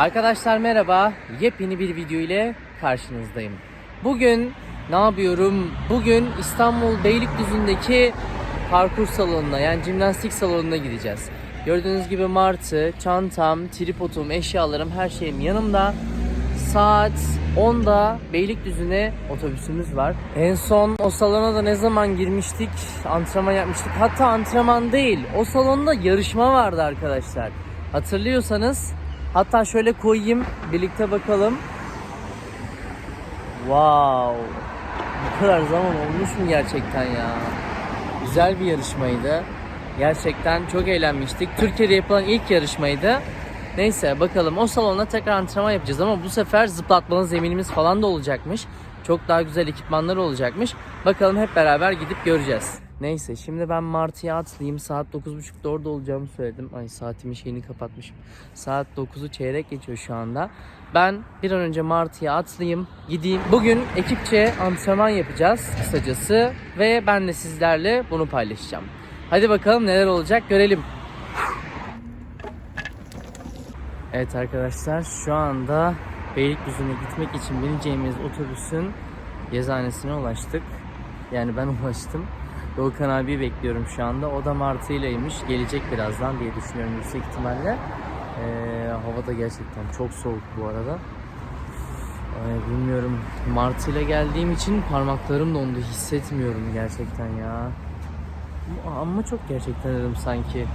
Arkadaşlar merhaba. Yepyeni bir video ile karşınızdayım. Bugün ne yapıyorum? Bugün İstanbul Beylikdüzü'ndeki parkur salonuna yani jimnastik salonuna gideceğiz. Gördüğünüz gibi martı, çantam, tripodum, eşyalarım, her şeyim yanımda. Saat 10'da Beylikdüzü'ne otobüsümüz var. En son o salona da ne zaman girmiştik? Antrenman yapmıştık. Hatta antrenman değil. O salonda yarışma vardı arkadaşlar. Hatırlıyorsanız hatta şöyle koyayım birlikte bakalım. Wow. Bu kadar zaman olmuş mu gerçekten ya? Güzel bir yarışmaydı. Gerçekten çok eğlenmiştik. Türkiye'de yapılan ilk yarışmaydı. Neyse bakalım o salonda tekrar antrenman yapacağız ama bu sefer zıplatmalı zeminimiz falan da olacakmış. Çok daha güzel ekipmanlar olacakmış. Bakalım hep beraber gidip göreceğiz. Neyse şimdi ben Martı'ya atlayayım. Saat 9.30'da orada olacağımı söyledim. Ay saatimin şeyini kapatmışım. Saat 9'u çeyrek geçiyor şu anda. Ben bir an önce Martı'ya atlayayım. Gideyim. Bugün ekipçe antrenman yapacağız kısacası. Ve ben de sizlerle bunu paylaşacağım. Hadi bakalım neler olacak görelim. Evet arkadaşlar şu anda Beylikdüzü'ne gitmek için bineceğimiz otobüsün yazıhanesine ulaştık. Yani ben ulaştım. Doğukan abi bekliyorum şu anda. O da Martı ileymiş. Gelecek birazdan diye düşünüyorum yüksek ihtimalle. Ee, hava da gerçekten çok soğuk bu arada. Ee, bilmiyorum. Martı ile geldiğim için parmaklarım dondu. Hissetmiyorum gerçekten ya. Ama çok gerçekten dedim sanki.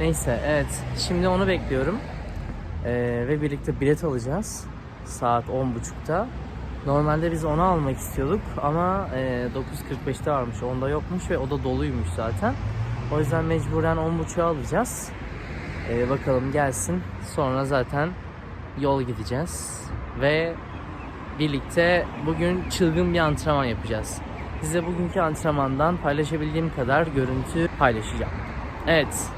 Neyse evet. Şimdi onu bekliyorum. Ee, ve birlikte bilet alacağız. Saat 10.30'da. Normalde biz onu almak istiyorduk ama e, 9.45'te varmış. Onda yokmuş ve o da doluymuş zaten. O yüzden mecburen 10.30'a alacağız. Ee, bakalım gelsin. Sonra zaten yol gideceğiz. Ve birlikte bugün çılgın bir antrenman yapacağız. Size bugünkü antrenmandan paylaşabildiğim kadar görüntü paylaşacağım. Evet.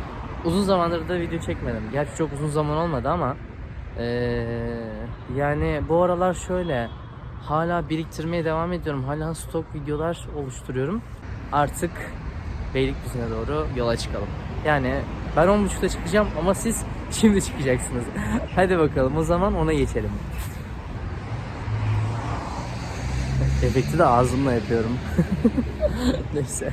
Uzun zamandır da video çekmedim. Gerçi çok uzun zaman olmadı ama eee, yani bu aralar şöyle hala biriktirmeye devam ediyorum. Hala stok videolar oluşturuyorum. Artık Beylikdüzü'ne doğru yola çıkalım. Yani ben 10.30'da çıkacağım ama siz şimdi çıkacaksınız. Hadi bakalım o zaman ona geçelim. Efekti de ağzımla yapıyorum. Neyse.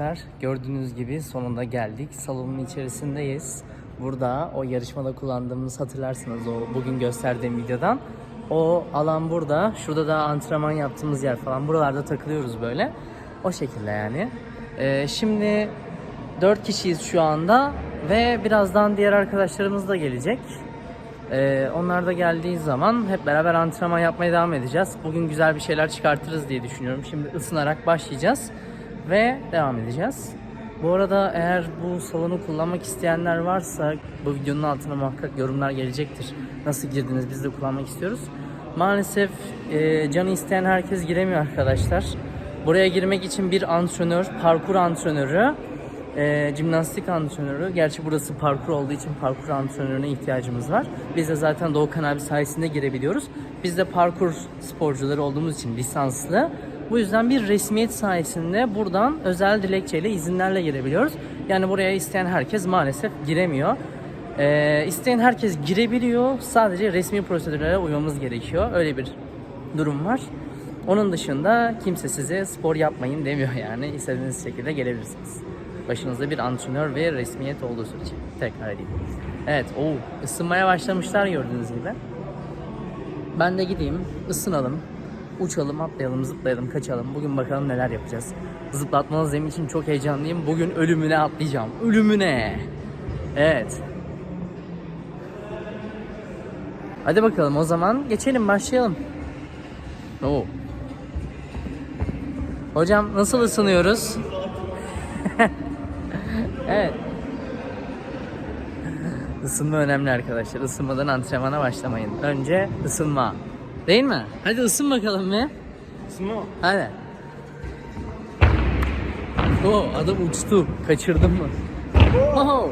arkadaşlar gördüğünüz gibi sonunda geldik. Salonun içerisindeyiz. Burada o yarışmada kullandığımız hatırlarsınız o bugün gösterdiğim videodan. O alan burada. Şurada da antrenman yaptığımız yer falan. Buralarda takılıyoruz böyle. O şekilde yani. Ee, şimdi 4 kişiyiz şu anda ve birazdan diğer arkadaşlarımız da gelecek. Ee, onlar da geldiği zaman hep beraber antrenman yapmaya devam edeceğiz. Bugün güzel bir şeyler çıkartırız diye düşünüyorum. Şimdi ısınarak başlayacağız ve devam edeceğiz. Bu arada eğer bu salonu kullanmak isteyenler varsa bu videonun altına muhakkak yorumlar gelecektir. Nasıl girdiniz biz de kullanmak istiyoruz. Maalesef e, canı isteyen herkes giremiyor arkadaşlar. Buraya girmek için bir antrenör, parkur antrenörü, e, jimnastik antrenörü. Gerçi burası parkur olduğu için parkur antrenörüne ihtiyacımız var. Biz de zaten Doğukan abi sayesinde girebiliyoruz. Biz de parkur sporcuları olduğumuz için lisanslı. Bu yüzden bir resmiyet sayesinde buradan özel dilekçeyle izinlerle girebiliyoruz. Yani buraya isteyen herkes maalesef giremiyor. Ee, isteyen herkes girebiliyor. Sadece resmi prosedürlere uymamız gerekiyor. Öyle bir durum var. Onun dışında kimse size spor yapmayın demiyor yani. İstediğiniz şekilde gelebilirsiniz. Başınızda bir antrenör ve resmiyet olduğu sürece. Tekrar edeyim. Evet, o ısınmaya başlamışlar gördüğünüz gibi. Ben de gideyim, ısınalım, uçalım, atlayalım, zıplayalım, kaçalım. Bugün bakalım neler yapacağız. Zıplatmalı zemin için çok heyecanlıyım. Bugün ölümüne atlayacağım. Ölümüne. Evet. Hadi bakalım o zaman geçelim başlayalım. Oo. Hocam nasıl ısınıyoruz? evet. Isınma önemli arkadaşlar. Isınmadan antrenmana başlamayın. Önce ısınma. Değil mi? Hadi ısın bakalım bir. Isınma. Hadi. Oo, adam uçtu. Kaçırdın mı? Oh.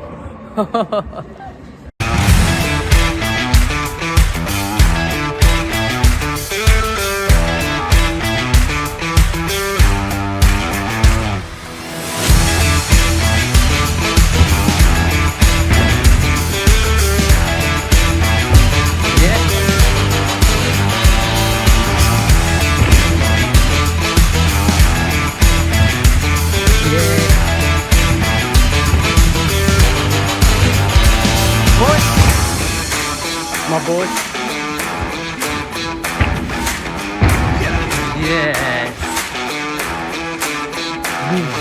Ooh.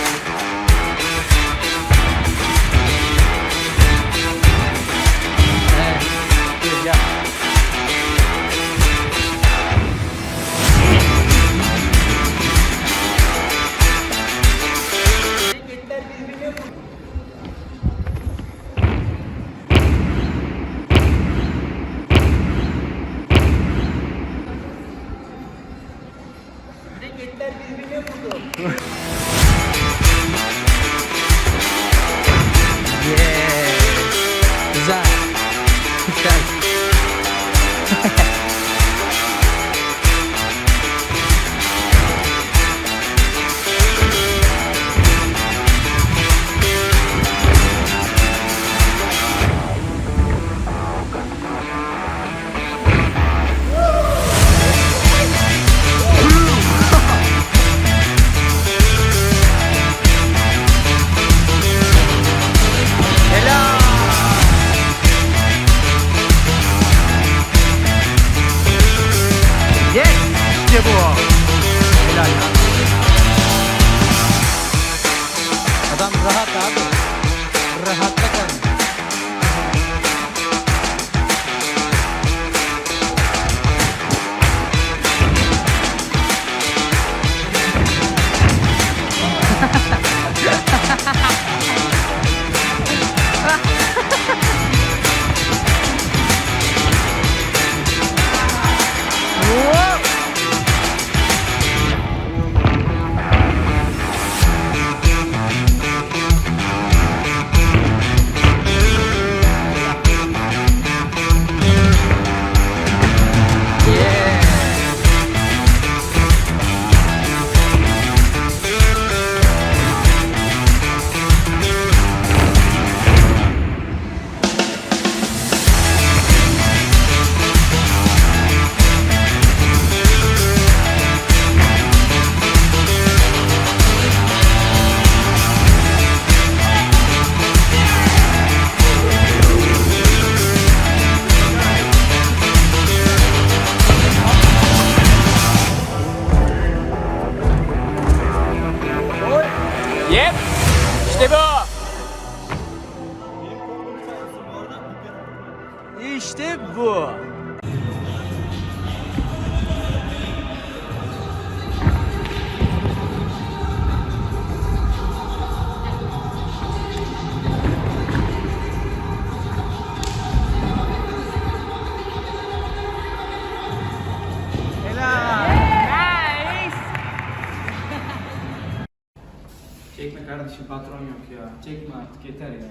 Çekme artık yeter ya.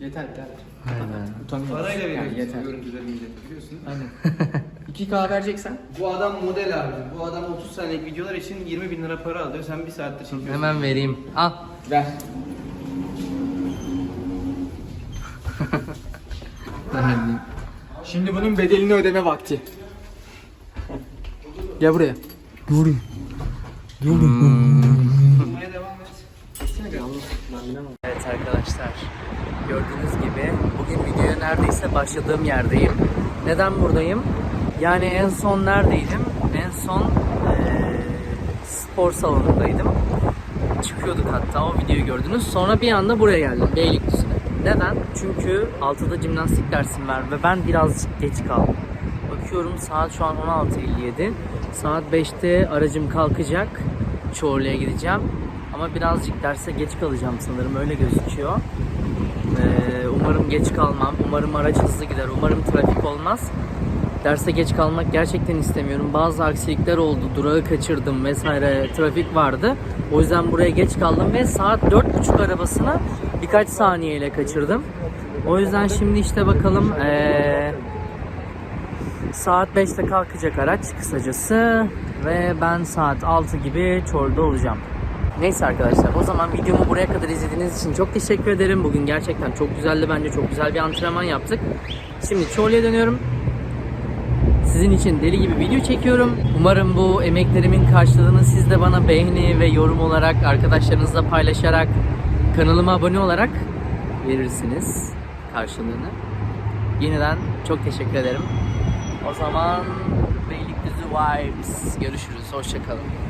Yeter yeter. Aynen. Utanıyorum. Parayla Yani veriyorsun yeter. görüntüleri millete biliyorsun? Aynen. 2K vereceksen. Bu adam model abi. Bu adam 30 saniyelik videolar için 20 bin lira para alıyor. Sen bir saattir çekiyorsun. Hemen vereyim. Al. Ver. Şimdi bunun bedelini ödeme vakti. Gel buraya. Bulmaya devam et. Evet arkadaşlar. Gördüğünüz gibi bugün videoya neredeyse başladığım yerdeyim. Neden buradayım? Yani en son neredeydim? En son eee, spor salonundaydım. Çıkıyorduk hatta o videoyu gördünüz. Sonra bir anda buraya geldim Beylikdüzü'ne. Neden? Çünkü 6'da jimnastik dersim var ve ben birazcık geç kaldım. Bakıyorum saat şu an 16.57. Saat 5'te aracım kalkacak. Çorlu'ya gideceğim. Ama birazcık derse geç kalacağım sanırım öyle gözüküyor. Ee, umarım geç kalmam. Umarım araç hızlı gider. Umarım trafik olmaz. Derse geç kalmak gerçekten istemiyorum. Bazı aksilikler oldu. Durağı kaçırdım vesaire. Trafik vardı. O yüzden buraya geç kaldım ve saat 4.30 arabasını birkaç saniyeyle kaçırdım. O yüzden şimdi işte bakalım ee, saat 5'te kalkacak araç kısacası ve ben saat 6 gibi Çorlu'da olacağım. Neyse arkadaşlar o zaman videomu buraya kadar izlediğiniz için çok teşekkür ederim. Bugün gerçekten çok güzeldi bence çok güzel bir antrenman yaptık. Şimdi Çorlu'ya dönüyorum. Sizin için deli gibi video çekiyorum. Umarım bu emeklerimin karşılığını siz de bana beğeni ve yorum olarak arkadaşlarınızla paylaşarak kanalıma abone olarak verirsiniz karşılığını. Yeniden çok teşekkür ederim. O zaman Beylikdüzü Vibes. Görüşürüz. Hoşçakalın.